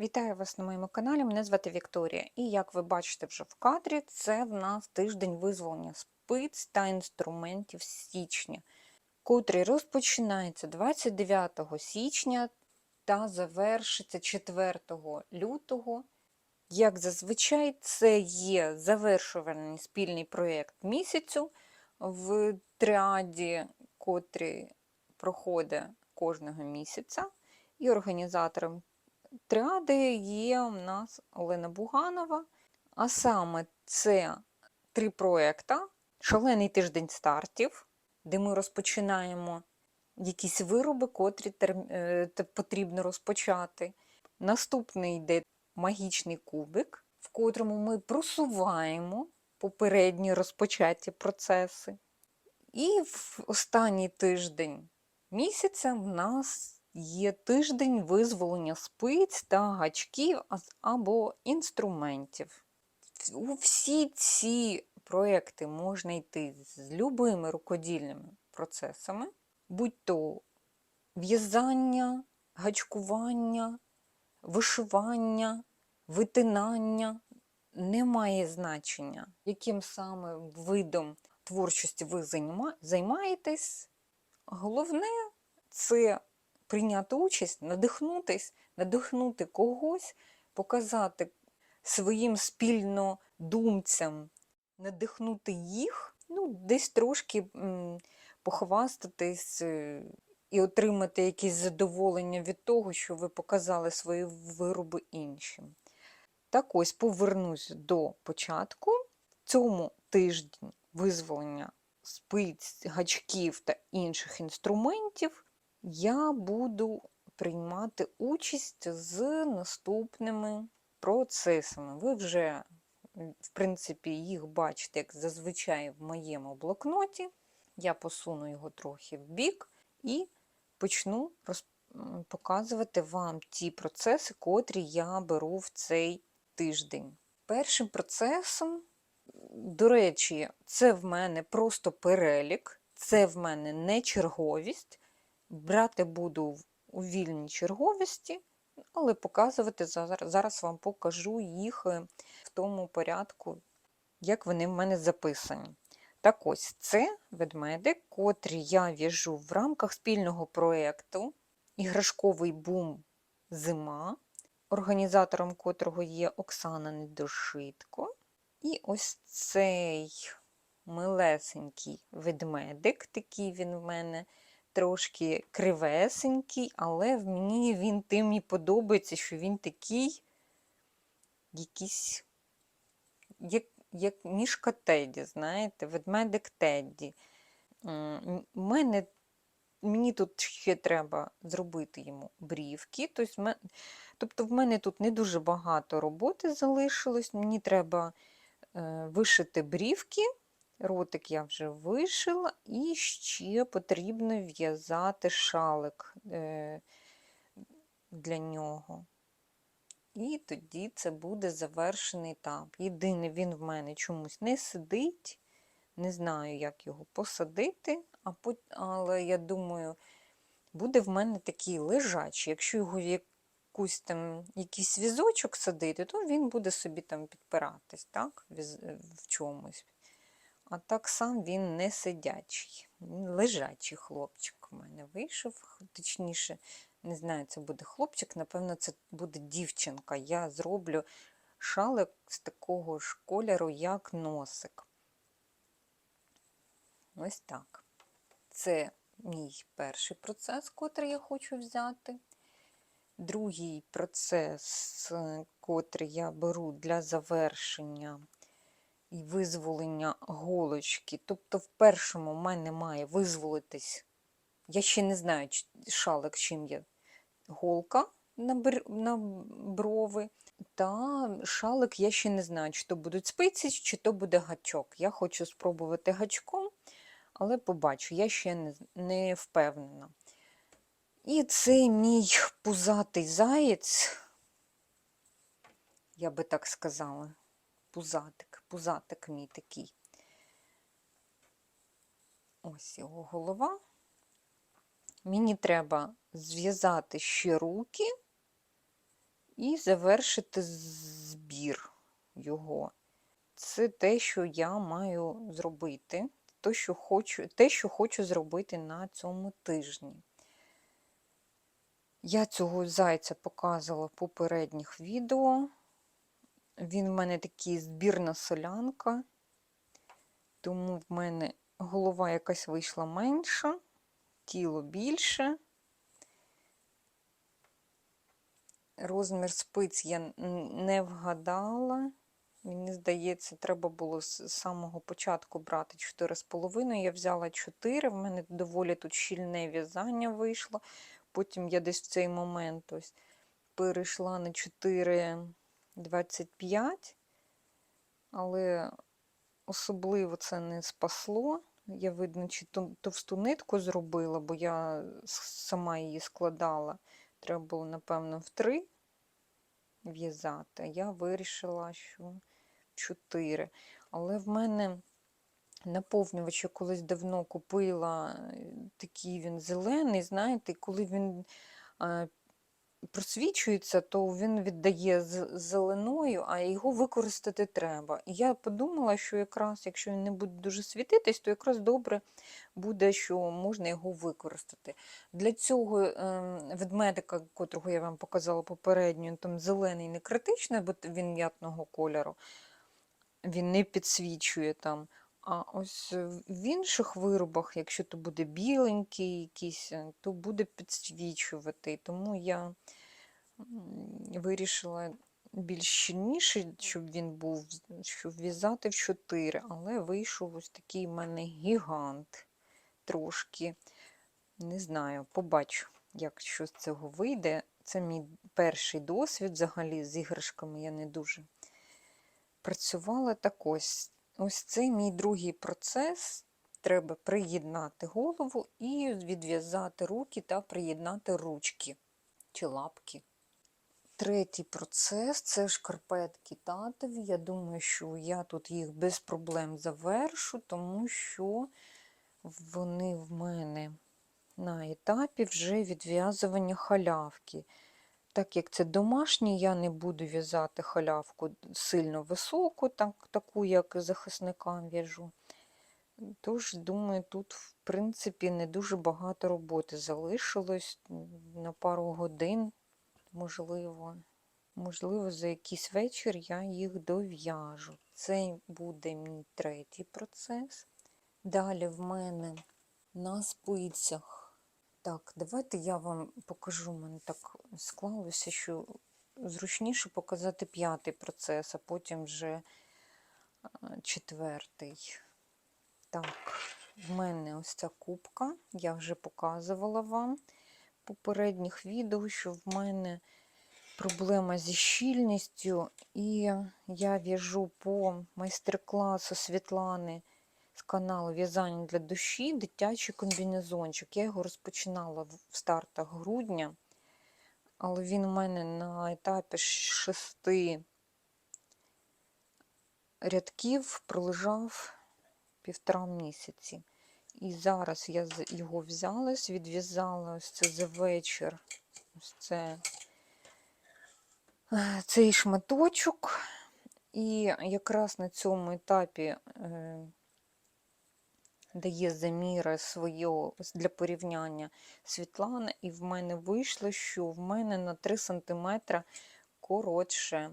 Вітаю вас на моєму каналі. Мене звати Вікторія. І як ви бачите вже в кадрі, це в нас тиждень визволення спиць та інструментів січня, котрий розпочинається 29 січня та завершиться 4 лютого. Як зазвичай, це є завершувальний спільний проєкт місяцю в тріаді, котрий проходить кожного місяця, і організатором Тріади є у нас Олена Буганова, а саме це три проекти: Шалений тиждень стартів, де ми розпочинаємо якісь вироби, котрі е, потрібно розпочати. Наступний йде магічний кубик, в котрому ми просуваємо попередні розпочаті процеси. І в останній тиждень місяця в нас є тиждень визволення спиць та гачків або інструментів. У всі ці проекти можна йти з любими рукодільними процесами, будь то в'язання, гачкування, вишивання, витинання. Не має значення, яким саме видом творчості ви займаєтесь. Головне це прийняти участь, надихнутись, надихнути когось, показати своїм спільнодумцям, надихнути їх, ну, десь трошки похвастатись е, і отримати якесь задоволення від того, що ви показали свої вироби іншим. Так ось повернусь до початку. Цьому тижні визволення спиць, гачків та інших інструментів я буду приймати участь з наступними процесами. Ви вже, в принципі, їх бачите, як зазвичай в моєму блокноті. Я посуну його трохи в бік і почну показувати вам ті процеси, котрі я беру в цей тиждень. Першим процесом, до речі, це в мене просто перелік, це в мене не черговість. Брати буду у вільній черговості, але показувати зараз, вам покажу їх е, в тому порядку, як вони в мене записані. Так ось це ведмедик, котрі я в'яжу в рамках спільного проєкту Іграшковий бум Зима, організатором котрого є Оксана Недошитко. І ось цей милесенький ведмедик, такий він в мене трошки кривесенький, але мені він тим і подобається, що він такий якийсь, як, як мішка Теді, знаєте, ведмедик Тедді. Мене, мені тут ще треба зробити йому брівки. Тобто, тобто в мене тут не дуже багато роботи залишилось. Мені треба е, вишити брівки. Ротик я вже вишила, і ще потрібно в'язати шалик е, для нього. І тоді це буде завершений етап. Єдине, він в мене чомусь не сидить. Не знаю, як його посадити, а пот... але я думаю, буде в мене такий лежачий. Якщо його якусь там, якийсь візочок садити, то він буде собі там підпиратись, так? е, в чомусь. А так сам він не сидячий. Він лежачий хлопчик у мене вийшов. Точніше, не знаю, це буде хлопчик, напевно, це буде дівчинка. Я зроблю шалик з такого ж кольору, як носик. Ось так. Це мій перший процес, котрий я хочу взяти. Другий процес, е, котрий я беру для завершення і визволення голочки. Тобто, в першому в мене має визволитись, я ще не знаю, шалик, чим є голка на, бр- на брови. Та шалик я ще не знаю, чи то будуть спиці, чи то буде гачок. Я хочу спробувати гачком, але побачу, я ще не, не впевнена. І цей мій пузатий заєць, я би так сказала, пузатик, пузатик мій такий. Ось його голова. Мені треба зв'язати ще руки і завершити збір його. Це те, що я маю зробити, те, що хочу, те, що хочу зробити на цьому тижні. Я цього зайця показувала в попередніх відео. Він в мене такий збірна солянка, тому в мене голова якась вийшла менша, тіло більше. Розмір спиць я не вгадала. Мені здається, треба було з самого початку брати 4,5. Я взяла 4, в мене доволі тут щільне в'язання вийшло. Потім я десь в цей момент ось перейшла на 4,25, але особливо це не спасло. Я, видно, чи товсту нитку зробила, бо я сама її складала. Треба було, напевно, в 3 в'язати. Я вирішила, що 4. Але в мене наповнювач я колись давно купила е, такий він зелений, знаєте, коли він е, просвічується, то він віддає зеленою, а його використати треба. І я подумала, що якраз, якщо він не буде дуже світитись, то якраз добре буде, що можна його використати. Для цього ем, ведмедика, котрого я вам показала попередньо, там зелений не критичний, бо він м'ятного кольору, він не підсвічує там. А ось в інших виробах, якщо то буде біленький якийсь, е, то буде підсвічувати. Тому я вирішила більш щільніший, щоб він був, щоб в'язати в 4, але вийшов ось такий в мене гігант трошки. Не знаю, побачу, як що з цього вийде. Це мій перший досвід взагалі з іграшками я не дуже працювала. Так ось, ось це мій другий процес. Треба приєднати голову і відв'язати руки та приєднати ручки чи лапки. Третій процес це шкарпетки татові. Я думаю, що я тут їх без проблем завершу, тому що вони в мене на етапі вже відв'язування халявки. Так як це домашні, я не буду в'язати халявку сильно високу, так, таку, як захисникам в'яжу. Тож, думаю, тут, в принципі, не дуже багато роботи залишилось на пару годин, можливо. Можливо, за якийсь вечір я їх дов'яжу. Це буде мій третій процес. Далі в мене на спицях. Так, давайте я вам покажу, У мене так склалося, що зручніше показати п'ятий процес, а потім вже четвертий. Так, в мене ось ця кубка, я вже показувала вам попередніх відео, що в мене проблема зі щільністю, і я в'яжу по майстер-класу Світлани з каналу В'язання для душі дитячий комбінезончик. Я його розпочинала в стартах грудня, але він у мене на етапі шести рядків пролежав півтора місяці. І зараз я його взялась, відв'язала ось це за вечір. Ось це е, цей шматочок. І якраз на цьому етапі е, дає заміри ось для порівняння Світлана, і в мене вийшло, що в мене на 3 см коротше.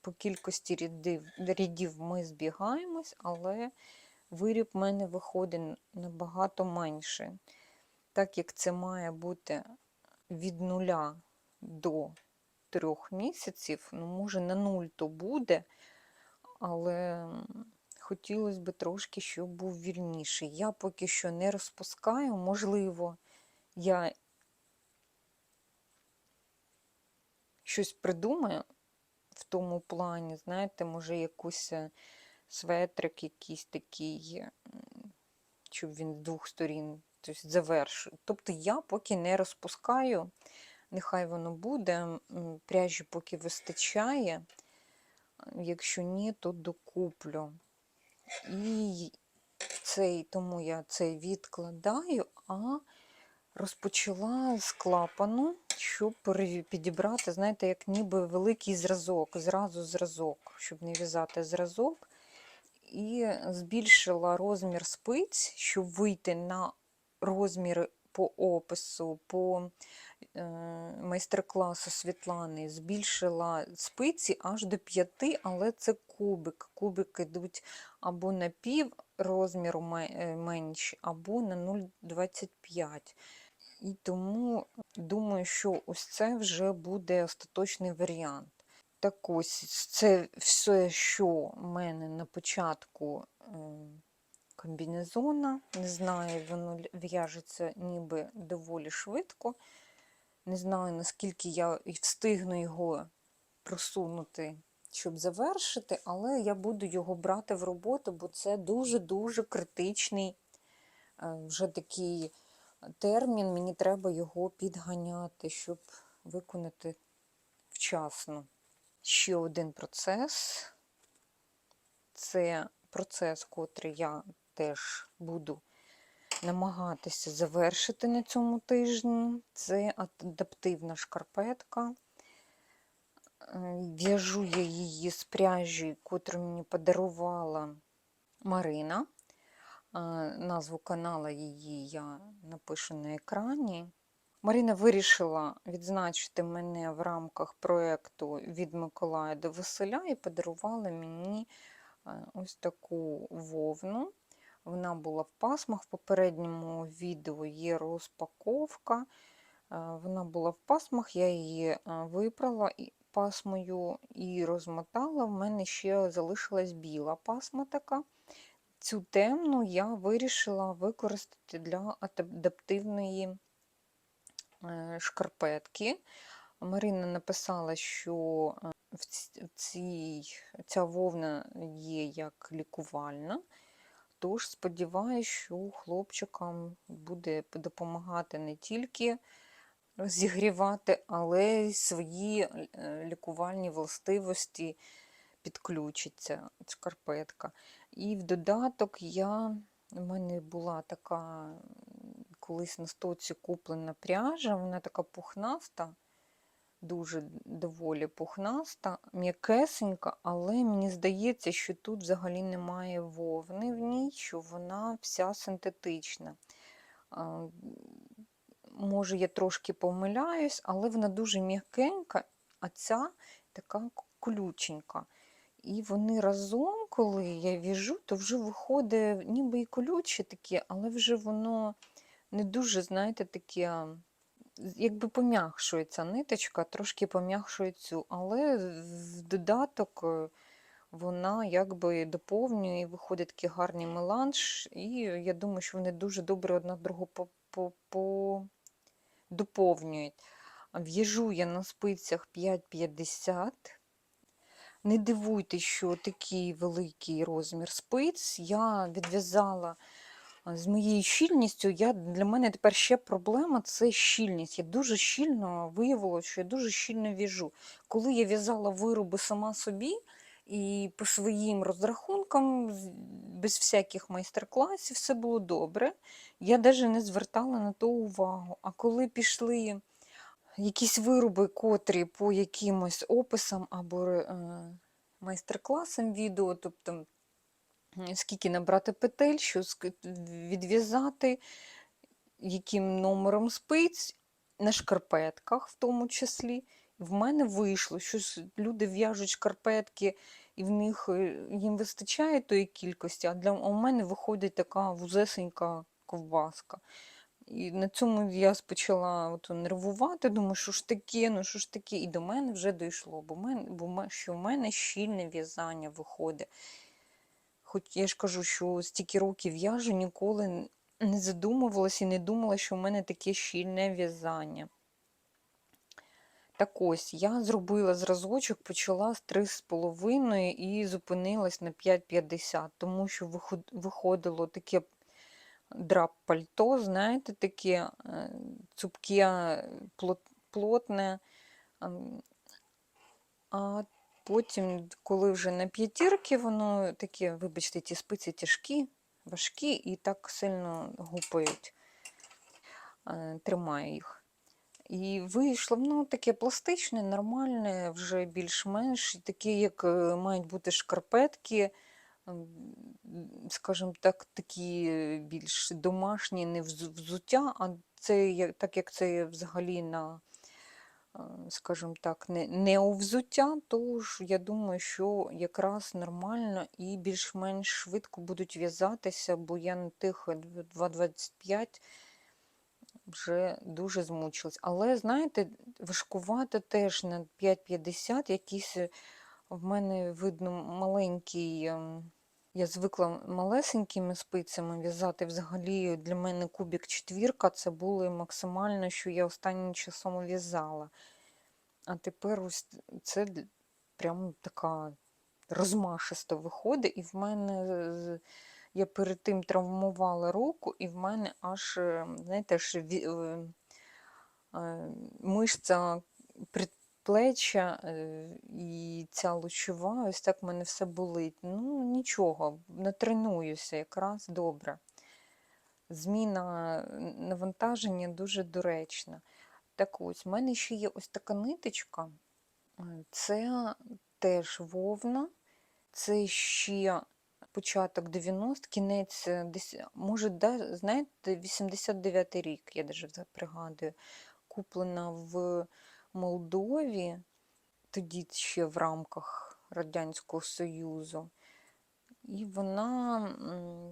По кількості рядів, рядів ми збігаємось, але виріб в мене виходить набагато менше. Так як це має бути від нуля до трьох місяців, ну, може, на нуль то буде, але хотілося б трошки, щоб був вільніший. Я поки що не розпускаю, можливо, я щось придумаю в тому плані, знаєте, може, якусь е, светрик якийсь такий, щоб він з двох сторін тобто, завершує. Тобто я поки не розпускаю, нехай воно буде, пряжі поки вистачає. Якщо ні, то докуплю. І цей, тому я цей відкладаю, а розпочала з клапану щоб підібрати, знаєте, як ніби великий зразок, зразу зразок, щоб не в'язати зразок. І збільшила розмір спиць, щоб вийти на розміри по опису, по майстер-класу Світлани. Збільшила спиці аж до 5, але це кубик. Кубики йдуть або на пів розміру е, менші, або на 0,25. І тому думаю, що ось це вже буде остаточний варіант. Так ось це все, що в мене на початку е, комбінезона. Не знаю, воно в'яжеться ніби доволі швидко. Не знаю, наскільки я встигну його просунути, щоб завершити, але я буду його брати в роботу, бо це дуже-дуже критичний е, вже такий термін. Мені треба його підганяти, щоб виконати вчасно. Ще один процес. Це процес, котрий я теж буду намагатися завершити на цьому тижні. Це адаптивна шкарпетка. Е, В'яжу я її з пряжі, котру мені подарувала Марина. Е, Назву канала її я напишу на екрані. Марина вирішила відзначити мене в рамках проєкту від Миколая до Василя і подарувала мені е, ось таку вовну. Вона була в пасмах. В попередньому відео є розпаковка. Е, Вона була в пасмах, я її е, випрала пасмою і розмотала. В мене ще залишилась біла пасма така. Цю темну я вирішила використати для адаптивної е, шкарпетки. Марина написала, що в цій, ця вовна є як лікувальна. Тож сподіваюся, що хлопчикам буде допомагати не тільки зігрівати, але й свої е, лікувальні властивості підключиться шкарпетка. І в додаток я, в мене була така колись на стоці куплена пряжа, вона така пухнаста, дуже доволі пухнаста, м'якесенька, але мені здається, що тут взагалі немає вовни в ній, що вона вся синтетична. Може, я трошки помиляюсь, але вона дуже м'якенька, а ця така колюченька. І вони разом, коли я в'яжу, то вже виходить ніби і колюче таке, але вже воно не дуже, знаєте, таке, якби пом'якшується ниточка, трошки пом'якшує цю, але в додаток е, вона якби доповнює виходить такий гарний меланж. І я думаю, що вони дуже добре одна другу по, по, по... доповнюють. В'яжу я на спицях 5,50. Не дивуйтесь, що такий великий розмір спиць. Я відв'язала з моєю щільністю. Я, для мене тепер ще проблема це щільність. Я дуже щільно виявилося, що я дуже щільно в'яжу. Коли я в'язала вироби сама собі і по своїм розрахункам, без всяких майстер-класів, все було добре. Я навіть не звертала на то увагу. А коли пішли якісь вироби, котрі по якимось описам або е, майстер-класам відео, тобто скільки набрати петель, що відв'язати, яким номером спиць, на шкарпетках в тому числі. В мене вийшло, що люди в'яжуть шкарпетки, і в них е, їм вистачає тої кількості, а для а у мене виходить така вузесенька ковбаска. І на цьому я почала от нервувати, думаю, що ж таке, ну що ж таке, і до мене вже дійшло, бо, мен, бо що в мене щільне в'язання виходить. Хоч я ж кажу, що стільки років в'яжу, ніколи не задумувалася і не думала, що в мене таке щільне в'язання. Так ось, я зробила зразочок, почала з 3,5 і зупинилась на 5,50, тому що виходило таке драп пальто, знаєте, таке е, цупке, плотне. А потім, коли вже на п'ятірки, воно таке, вибачте, ті спиці тяжкі, важкі і так сильно гупають, е, тримає їх. І вийшло ну, таке пластичне, нормальне, вже більш-менш, таке, як е, мають бути шкарпетки, скажімо так, такі е, більш домашні, не взуття, а це так як це взагалі на, скажімо так, не, не у взуття, тож я думаю, що якраз нормально і більш-менш швидко будуть в'язатися, бо я на тих 2,25 вже дуже змучилась. Але, знаєте, важкувато теж на 5,50 якийсь е, в мене видно маленький. Ем, Я звикла малесенькими спицями в'язати. Взагалі для мене кубік четвірка це було максимально, що я останнім часом в'язала. А тепер ось це прям така розмашиста виходить, і в мене я перед тим травмувала руку, і в мене аж, е, знаєте, аж е, е, мишця предплеччя е, і ця лучова, ось так в мене все болить. Ну, нічого, натренуюся якраз добре. Зміна навантаження дуже доречна. Так ось, в мене ще є ось така ниточка. Е, Це теж вовна, це ще початок 90, кінець, е, може, знаєте, 89 рік, я навіть пригадую, куплена в Молдові, тоді ще в рамках Радянського Союзу. І вона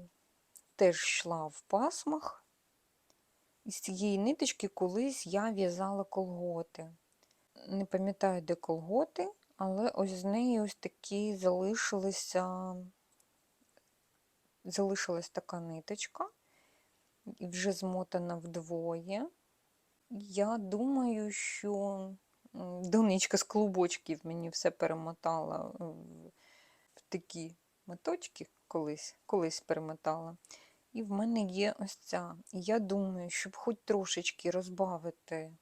теж йшла в пасмах. І з цієї ниточки колись я в'язала колготи. Не пам'ятаю, де колготи, але ось з неї ось такі залишилися, залишилась така ниточка, і вже змотана вдвоє. Я думаю, що донечка з клубочків мені все перемотала в в такі моточки колись, колись перемотала. І в мене є ось ця. І я думаю, щоб хоч трошечки розбавити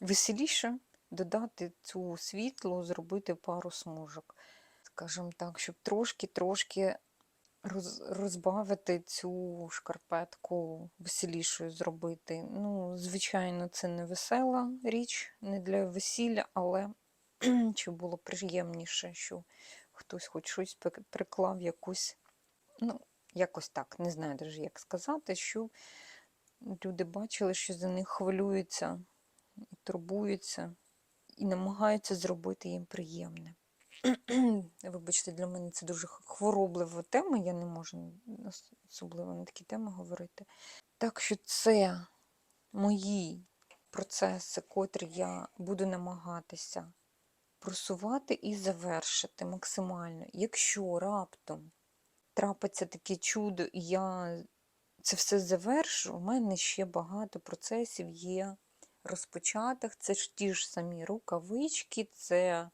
веселіше, додати цю світло, зробити пару смужок. Скажімо так, щоб трошки-трошки розбавити цю шкарпетку веселішою зробити. Ну, звичайно, це не весела річ, не для весілля, але щоб було приємніше, що хтось хоч щось приклав якусь, ну, якось так, не знаю навіть, як сказати, що люди бачили, що за них хвилюються, і турбуються і намагаються зробити їм приємне. Вибачте, для мене це дуже хвороблива тема, я не можу особливо на такі теми говорити. Так що це мої процеси, котрі я буду намагатися просувати і завершити максимально. Якщо раптом трапиться таке чудо, і я це все завершу, у мене ще багато процесів є розпочатих. Це ж ті ж самі рукавички, це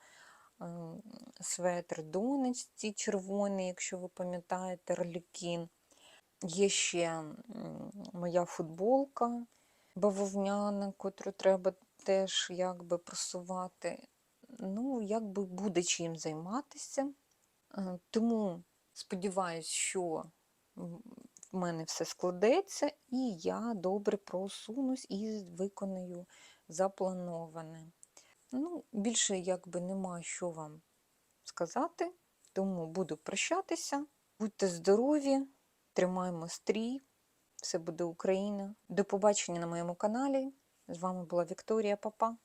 светр донечці червоний, якщо ви пам'ятаєте, ролікін. Є ще моя футболка бавовняна, котру треба теж якби просувати. Ну, якби буде чим займатися. Е, Тому сподіваюся, що в мене все складеться, і я добре просунусь і виконую заплановане. Ну, більше якби нема що вам сказати, тому буду прощатися. Будьте здорові, тримаємо стрій, все буде Україна. До побачення на моєму каналі. З вами була Вікторія Папа.